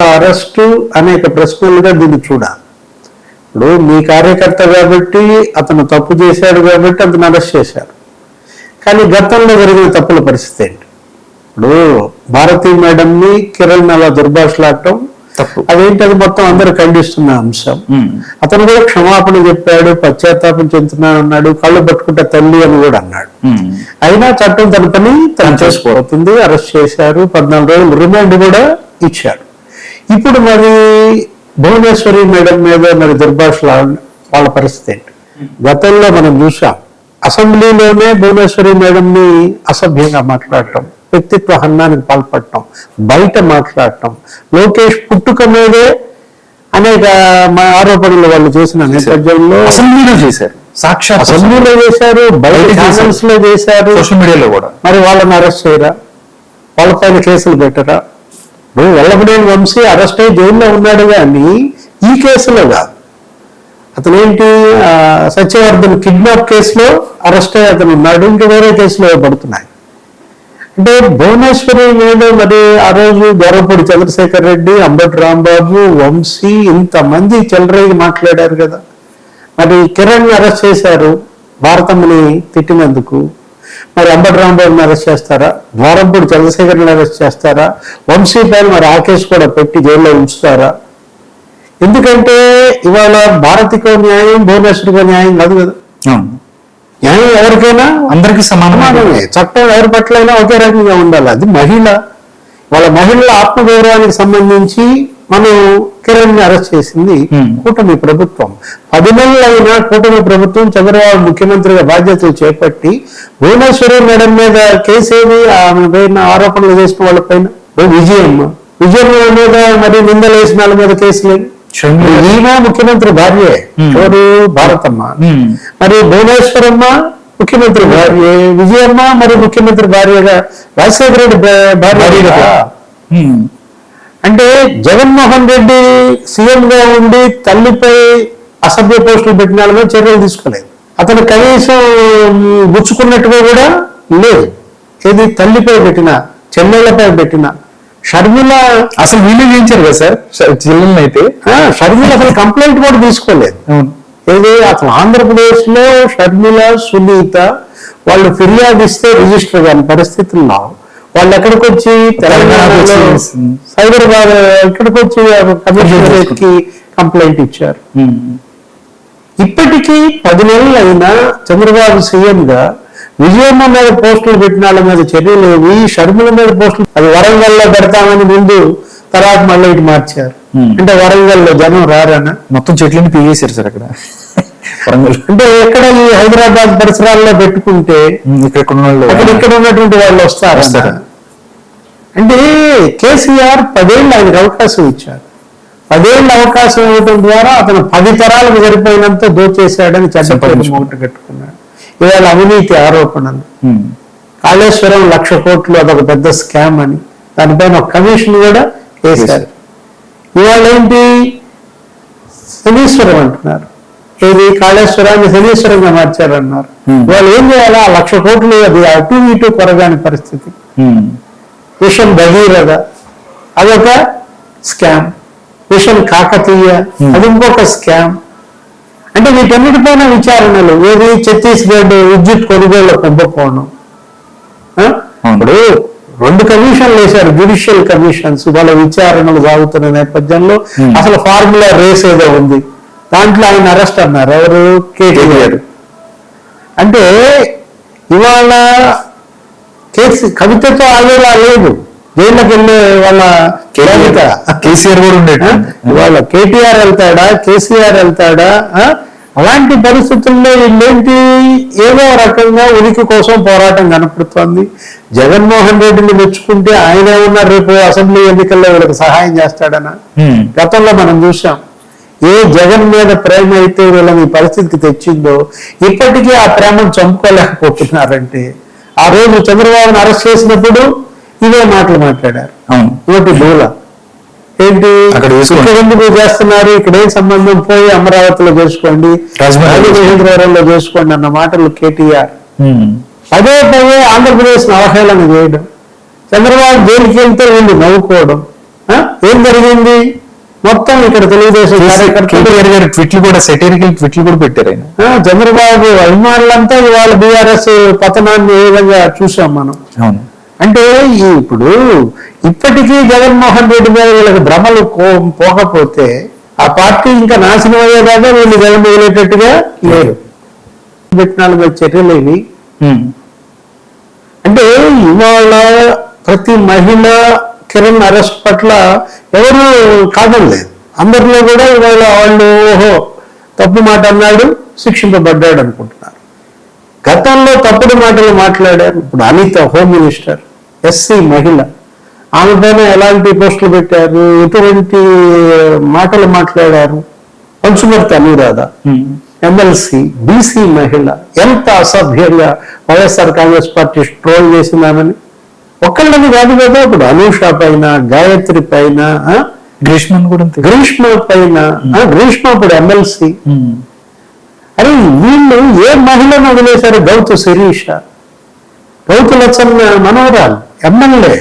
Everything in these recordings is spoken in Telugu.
అరెస్టు అనేక ప్రశ్నలుగా దీన్ని చూడాలి. ఇప్పుడు మీ కార్యకర్త కాబట్టి అతను తప్పు చేశాడు కాబట్టి అతను అరెస్ట్ చేశారు కానీ గతంలో జరిగిన తప్పుల పరిస్థితి ఏంటి? ఇప్పుడు భారతీ మేడంని కిరణ్ అలా దుర్భాషలాడటం తప్పు. అదేంటి? అది మొత్తం అందరూ ఖండిస్తున్న అంశం. అతను కూడా క్షమాపణ చెప్పాడు పశ్చాత్తాపం చెందుతున్నాను అన్నాడు కళ్ళు పట్టుకుంటే తల్లి అని కూడా అన్నాడు. అయినా చట్టం తన పని తను చేసుకోబోతుంది అరెస్ట్ చేశారు. పద్నాలుగు రోజులు రిమాండ్ కూడా ఇచ్చాడు ఇప్పుడు మరి భువనేశ్వరి మేడం మీద మరి దుర్భాషల వాళ్ళ పరిస్థితి ఏంటి? గతంలో మనం చూసాం అసెంబ్లీలోనే భువనేశ్వరి మేడంని అసభ్యంగా మాట్లాడటం వ్యక్తిత్వ హన్నానికి పాల్పడటం బయట మాట్లాడటం లోకేష్ పుట్టుక మీదే అనేక ఆరోపణలు వాళ్ళు చేసిన నేపథ్యంలో అసెంబ్లీలో చేశారు. సాక్షాత్ అసెంబ్లీలో చేశారు బయట. ఛానల్స్లో చేశారు. సోషల్ మీడియాలో కూడా. మరి వాళ్ళని అరెస్ట్ చేయరా? వాళ్ళపైన కేసులు పెట్టరా? మనం వల్లభనేని వంశీ అరెస్ట్ అయ్యి జైల్లో ఉన్నాడు కానీ ఈ కేసులో కాదు. అతను ఏంటి సత్యవర్ధన్ కిడ్నాప్ కేసులో అరెస్ట్ అయ్యి అతను ఉన్నాడు. ఇంకా వేరే కేసులో పడుతున్నాయి. అంటే భువనేశ్వరి మీద మరి ఆ రోజు గౌరవపూడి చంద్రశేఖర్ రెడ్డి అంబటి రాంబాబు వంశీ ఇంతమంది చెలరేగి మాట్లాడారు కదా. మరి కిరణ్ అరెస్ట్ చేశారు. భారతమ్మని తిట్టినందుకు మరి అంబటి రాంబాబుని అరెస్ట్ చేస్తారా? ద్వారంపూడి చంద్రశేఖర్ని అరెస్ట్ చేస్తారా? వంశీ పైన మరి ఆ కేసు కూడా పెట్టి జైల్లో ఉంచుతారా? ఎందుకంటే ఇవాళ భారతికో న్యాయం భువనేశ్వరికో న్యాయం కాదు కదా. న్యాయం ఎవరికైనా అందరికీ సమానమే. చట్టం ఎవరి పట్లైనా ఒకే రకంగా ఉండాలి. అది మహిళ. వాళ్ళ మహిళల ఆత్మగౌరవానికి సంబంధించి మనం కిరణ్ని అరెస్ట్ చేసింది. కూటమి ప్రభుత్వం పది నెలలైనా కూటమి ప్రభుత్వం చంద్రబాబు ముఖ్యమంత్రిగా బాధ్యతలు చేపట్టి భువనేశ్వరి మేడం మీద కేసు ఏది ఆమె పైన ఆరోపణలు చేసిన వాళ్ళ పైన ఓ విజయమ్మ విజయమ్మ మీద మరి నిందలు వేసిన వాళ్ళ మీద కేసు లేదు షర్మిల. ఈమె ముఖ్యమంత్రి భార్యే. ఎవరు భారతమ్మ. మరి భువనేశ్వరమ్మ ముఖ్యమంత్రి భార్య విజయమ్మ మరి ముఖ్యమంత్రి భార్యగా రాజశేఖర రెడ్డి భా- భార్యగా ఉమ్. అంటే జగన్మోహన్ రెడ్డి సీఎం గా ఉండి తల్లిపై అసభ్య పోస్టులు పెట్టిన వాళ్ళ చర్యలు తీసుకోలేదు. అతను కనీసం గుచ్చుకున్నట్టుగా కూడా లేదు. ఏది తల్లిపై పెట్టిన చెల్లెళ్ళపై పెట్టిన. షర్మిల అసలు వీళ్ళు చేయించారు కదా సార్? జిల్లాలో అయితే? షర్మిల అసలు కంప్లైంట్ కూడా తీసుకోలేదు. ఏది అసలు ఆంధ్రప్రదేశ్లో షర్మిల సునీత వాళ్ళు ఫిర్యాదు ఇస్తే రిజిస్టర్ కాని పరిస్థితుల్లో వాళ్ళు ఎక్కడికి వచ్చి తెలంగాణలో సైబరాబాద్ ఎక్కడికి వచ్చి కమిషనరేట్కి కంప్లైంట్ ఇచ్చారు. ఇప్పటికీ పది నెలలు అయినా చంద్రబాబు సీఎం గా విజయమ్మ మీద పోస్టులు పెట్టిన వాళ్ళ మీద చర్యలు ఏవి షర్మిల మీద పోస్టులు అది వరంగల్లో పెడతామని ముందు తర్వాత మళ్ళీ ఇటు మార్చారు. అంటే వరంగల్లో జనం రారనా? మొత్తం చెట్లని పీగేశారు సార్ అక్కడ. వరంగల్. అంటే ఎక్కడ ఈ హైదరాబాద్ పరిసరాల్లో పెట్టుకుంటే ఇక్కడ ఇక్కడ ఉన్నటువంటి వాళ్ళు వస్తారు వస్తారు. అంటే కేసీఆర్ పదేళ్ళు ఆయనకు అవకాశం ఇచ్చారు పదేళ్ళు అవకాశం ఇవ్వడం ద్వారా అతను పది తరాలకు సరిపోయినంత దోచేశాడని చెడ్డ పేరు సంపాదించుకున్నాడు. మూట కట్టుకున్నాడు ఇవాళ అవినీతి ఆరోపణలు. కాళేశ్వరం లక్ష కోట్లు అదొక పెద్ద స్కామ్ అని. దానిపైన ఒక కమిషన్ కూడా వేశారు. ఇవాళ ఏంటి? శనీశ్వరం అంటున్నారు. ఏది? కాళేశ్వరాన్ని శనీశ్వరంగా మార్చారన్నారు. వాళ్ళు ఏం చేయాలి? ఆ లక్ష కోట్లు అది అటు ఇటు కొరగాని పరిస్థితి. ఉమ్. విషం భగీరథ అదొక స్కామ్. విషం కాకతీయ. Hmm. అది ఇంకొక స్కామ్. అంటే వీటన్నిటిపైన విచారణలు. ఏది? ఛత్తీస్గఢ్ విద్యుత్ కొనుగోలు కుంభకోణం? అవును. ఇప్పుడు రెండు కమిషన్లు వేశారు. జ్యుడిషియల్ కమిషన్స్ వాళ్ళ విచారణలు సాగుతున్న నేపథ్యంలో Hmm. అసలు ఫార్ములా రేస్ ఏదో ఉంది. దాంట్లో ఆయన అరెస్ట్ అన్నారు. ఎవరు? కేటీఆర్. అంటే ఇవాళ కేసు కవితతో ఆగేలా లేదు. జైల్లోకి వెళ్ళే వాళ్ళ కేసీఆర్ కూడా ఉండేది ఇవాళ కేటీఆర్ వెళ్తాడా? కేసీఆర్ వెళ్తాడా? అలాంటి పరిస్థితుల్లో వీళ్ళేంటి ఏదో రకంగా ఉనికి కోసం పోరాటం కనపడుతోంది. జగన్మోహన్ రెడ్డిని మెచ్చుకుంటే ఆయన ఏమన్నా రేపు అసెంబ్లీ ఎన్నికల్లో వీళ్ళకి సహాయం చేస్తాడనా. గతంలో మనం చూసాం. ఏ జగన్ మీద ప్రేమ అయితే వీళ్ళని ఈ పరిస్థితికి తెచ్చిందో ఇప్పటికీ ఆ ప్రేమను చంపుకోలేకపోతున్నారంటే ఆ రోజు చంద్రబాబును అరెస్ట్ చేసినప్పుడు ఇవే మాటలు మాట్లాడారు. నోటి దూల ఏంటి. ఇక్కడ ఎందుకు చేస్తున్నారు? ఇక్కడ ఏం సంబంధం? పోయి అమరావతిలో చేసుకోండి. రాజమహేంద్రవరం. రాజమహేంద్రవరంలో చేసుకోండి. అన్న మాటలు కేటీఆర్. పదే పదే ఆంధ్రప్రదేశ్ అవహేళన చేయడం. చంద్రబాబు జైలుకి వెళ్తే వీళ్ళు నవ్వుకోవడం? ఏం జరిగింది? మొత్తం ఇక్కడ తెలుగుదేశం ట్విట్లు కూడా సెటరికల్ ట్విట్లు కూడా పెట్టారు ఆయన. చంద్రబాబు అభిమానులంతా ఇవాళ బీఆర్ఎస్ పతనాన్ని ఏ విధంగా చూసాం మనం. అవును. అంటే ఇప్పుడు ఇప్పటికీ జగన్మోహన్ రెడ్డి మీద వీళ్ళకి భ్రమలు కో- పోకపోతే ఆ పార్టీ ఇంకా నాశనం అయ్యేదాకా వీళ్ళు జగన్ మిగిలేటట్టుగా లేరు మీద చర్యలు ఇవి. అంటే ఇవాళ ప్రతి మహిళ కిరణ్ అరెస్ట్ పట్ల ఎవరు కాదనలేదు అందరిలో కూడా ఇవాళ వాళ్ళు ఓహో తప్పు మాట అన్నాడు శిక్షింపబడ్డాడు అనుకుంటున్నారు. గతంలో తప్పుడు మాటలు మాట్లాడారు. ఇప్పుడు అనిత హోమ్ మినిస్టర్ ఎస్సీ మహిళ ఆమె పైన ఎలాంటి పోస్టులు పెట్టారు ఎటువంటి మాటలు మాట్లాడారు? పంచుమర్తి అనురాధ ఎమ్మెల్సీ బీసీ మహిళ ఎంత అసభ్యంగా వైఎస్ఆర్ కాంగ్రెస్ పార్టీ ట్రోల్ చేసిందామని ఒక్కళ్ళని కాదు కదా ఇప్పుడు అనూష పైన గాయత్రి పైన ఆ, గ్రీష్మన్ కూడా గ్రీష్మ పైన గ్రీష్మ ఇప్పుడు ఎమ్మెల్సీ. అరే వీళ్ళు ఏ మహిళను వదిలేశారు? గౌతు శిరీష. గౌతు లచ్చన్న మనోరాలు ఎమ్మెల్యే.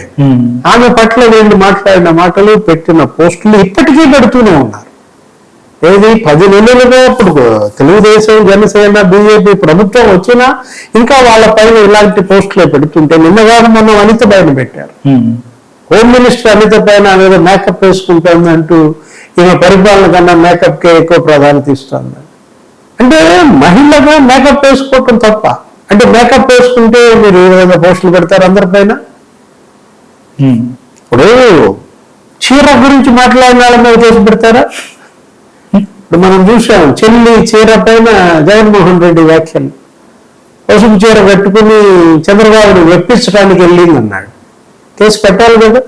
ఆమె పట్ల వీళ్ళు మాట్లాడిన మాటలు పెట్టిన పోస్టులు ఇప్పటికీ పెడుతూనే ఉన్నారు. ఏది? పది నెలలుగా ఇప్పుడు తెలుగుదేశం జనసేన బీజేపీ ప్రభుత్వం వచ్చినా ఇంకా వాళ్ళ పైన ఇలాంటి పోస్టులే పెడుతుంటే నిన్నగాను మొన్న అనిత పైన పెట్టారు. హోమ్. మినిస్టర్ అనిత పైన ఆమె మేకప్ వేసుకుంటుంది అంటూ ఈమె పరిపాలన కన్నా మేకప్ కే ఎక్కువ ప్రాధాన్యత ఇస్తుంది అంటే మహిళగా మేకప్ వేసుకోవటం తప్ప అంటే మేకప్ వేసుకుంటే మీరు విధంగా పోస్టులు పెడతారు అందరిపైన. ఇప్పుడు చీర గురించి మాట్లాడిన వాళ్ళ మీద కేసు పెడతారా? ఇప్పుడు మనం చూసాం చెల్లి చీర పైన జగన్మోహన్ రెడ్డి వ్యాఖ్యలు. పసుపు చీర కట్టుకుని చంద్రబాబుని వెప్పించడానికి వెళ్ళింది అన్నాడు కేసు పెట్టాలి కదా.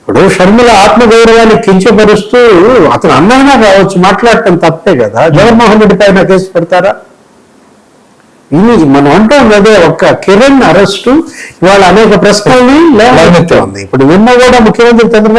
ఇప్పుడు షర్మిల ఆత్మగౌరవాన్ని కించపరుస్తూ అతను అన్నైనా కావచ్చు మాట్లాడటం తప్పే కదా. జగన్మోహన్ రెడ్డి పైన కేసు పెడతారా? ఇది మనం అంటాం అదే ఒక్క కిరణ్ అరెస్టు ఇవాళ అనేక ప్రశ్నల్ని లేవనెత్తుతోంది ఇప్పుడు నిన్న కూడా ముఖ్యమంత్రి చంద్రబాబు